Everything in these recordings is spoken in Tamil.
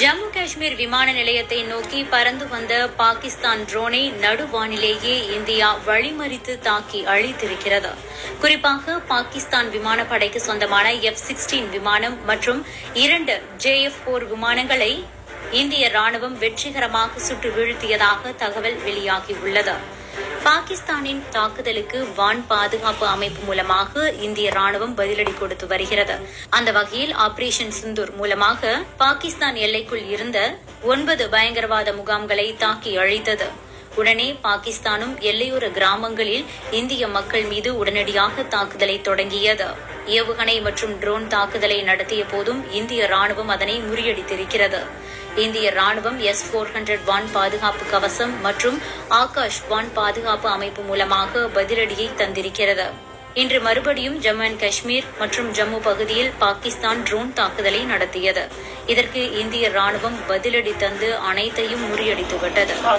ஜம்மு காஷ்மீர் விமான நிலையத்தை நோக்கி பறந்து வந்த பாகிஸ்தான் ட்ரோனை நடுவானிலேயே இந்தியா வழிமறித்து தாக்கி அழித்திருக்கிறது. குறிப்பாக பாகிஸ்தான் விமானப்படைக்கு சொந்தமான எஃப் சிக்ஸ்டீன் விமானம் மற்றும் இரண்டு ஜேஎஃப் போர் விமானங்களை இந்திய ராணுவம் வெற்றிகரமாக சுட்டு வீழ்த்தியதாக தகவல் வெளியாகியுள்ளது. பாகிஸ்தானின் தாக்குதலுக்கு வான் பாதுகாப்பு அமைப்பு மூலமாக இந்திய ராணுவம் பதிலடி கொடுத்து வருகிறது. அந்த வகையில் ஆபரேஷன் சிந்தூர் மூலமாக பாகிஸ்தான் எல்லைக்குள் இருந்த ஒன்பது பயங்கரவாத முகாம்களை தாக்கி அழித்தது. உடனே பாகிஸ்தானும் எல்லையோர கிராமங்களில் இந்திய மக்கள் மீது உடனடியாக தாக்குதலை தொடங்கியது. ஏவுகணை மற்றும் ட்ரோன் தாக்குதலை நடத்திய போதும் இந்திய ராணுவம் அதனை முறியடித்திருக்கிறது. இந்திய ராணுவம் எஸ் போர் ஹண்ட்ரட் வான் பாதுகாப்பு கவசம் மற்றும் ஆகாஷ் வான் பாதுகாப்பு அமைப்பு மூலமாக பதிலடியை தந்திருக்கிறது. இன்று மறுபடியும் ஜம்மு அண்ட் காஷ்மீர் மற்றும் ஜம்மு பகுதியில் பாகிஸ்தான் ட்ரோன் தாக்குதலை நடத்தியது. இதற்கு இந்திய ராணுவம் பதிலடி தந்து அனைத்தையும் முறியடித்து விட்டது oh,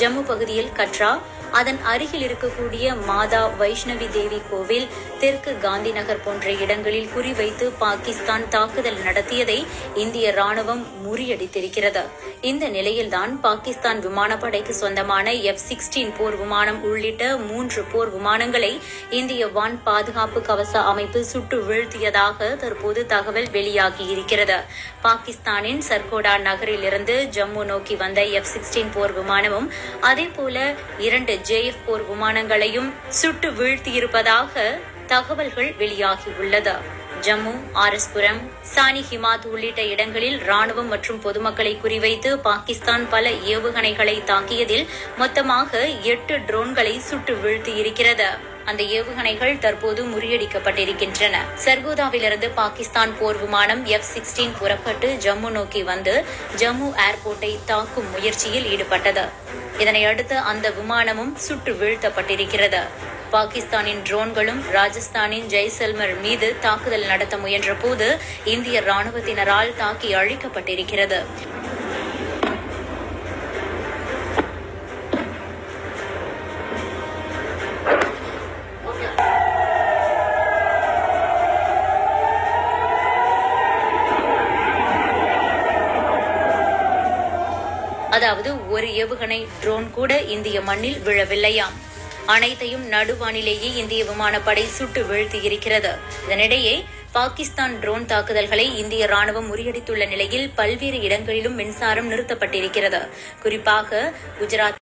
ஜம்மு பகுதியில் கட்ரா அதன் அருகில் இருக்கக்கூடிய மாதா வைஷ்ணவி தேவி கோவில் தெற்கு காந்தி நகர் போன்ற இடங்களில் குறிவைத்து பாகிஸ்தான் தாக்குதல் நடத்தியதை இந்திய ராணுவம் முறியடித்திருக்கிறது. இந்த நிலையில்தான் பாகிஸ்தான் விமானப்படைக்கு சொந்தமான எஃப் சிக்ஸ்டீன் போர் விமானம் உள்ளிட்ட மூன்று போர் விமானங்களை இந்திய வான் பாதுகாப்பு கவச அமைப்பு சுட்டு வீழ்த்தியதாக தற்போது தகவல் வெளியாகியிருக்கிறது. பாகிஸ்தானின் சர்கோடா நகரிலிருந்து ஜம்மு நோக்கி வந்த எஃப் சிக்ஸ்டீன் போர் விமானமும் அதேபோல இரண்டு ஜேஎஃப் போர் விமானங்களையும் சுட்டு வீழ்த்தியிருப்பதாக தகவல்கள் வெளியாகியுள்ளது. ஜம்மு ஆரஸ்புரம் சானி ஹிமாத் உள்ளிட்ட இடங்களில் ராணுவம் மற்றும் பொதுமக்களை குறிவைத்து பாகிஸ்தான் பல ஏவுகணைகளை தாக்கியதில் மொத்தமாக எட்டு ட்ரோன்களை சுட்டு வீழ்த்தியிருக்கிறது. அந்த ஏவுகணைகள் தற்போது முறியடிக்கப்பட்டிருக்கின்றன. சர்கோதாவிலிருந்து பாகிஸ்தான் போர் விமானம் எஃப் சிக்ஸ்டீன் புறப்பட்டு ஜம்மு நோக்கி வந்து ஜம்மு ஏர்போர்ட்டை தாக்கும் முயற்சியில் ஈடுபட்டது. இதனையடுத்து அந்த விமானமும் சுட்டு வீழ்த்தப்பட்டிருக்கிறது. பாகிஸ்தானின் ட்ரோன்களும் ராஜஸ்தானின் ஜெய்சல்மர் மீது தாக்குதல் நடத்த முயன்றபோது இந்திய ராணுவத்தினரால் தாக்கி அழிக்கப்பட்டிருக்கிறது. அதாவது ஒரு ஏவுகணை ட்ரோன் கூட இந்திய மண்ணில் விழவில்லையாம். அனைத்தையும் நடுவானிலேயே இந்திய விமானப்படை சுட்டு வீழ்த்தியிருக்கிறது. இதனிடையே பாகிஸ்தான் ட்ரோன் தாக்குதல்களை இந்திய ராணுவம் முறியடித்துள்ள நிலையில் பல்வேறு இடங்களிலும் மின்சாரம் நிறுத்தப்பட்டிருக்கிறது. குறிப்பாக குஜராத்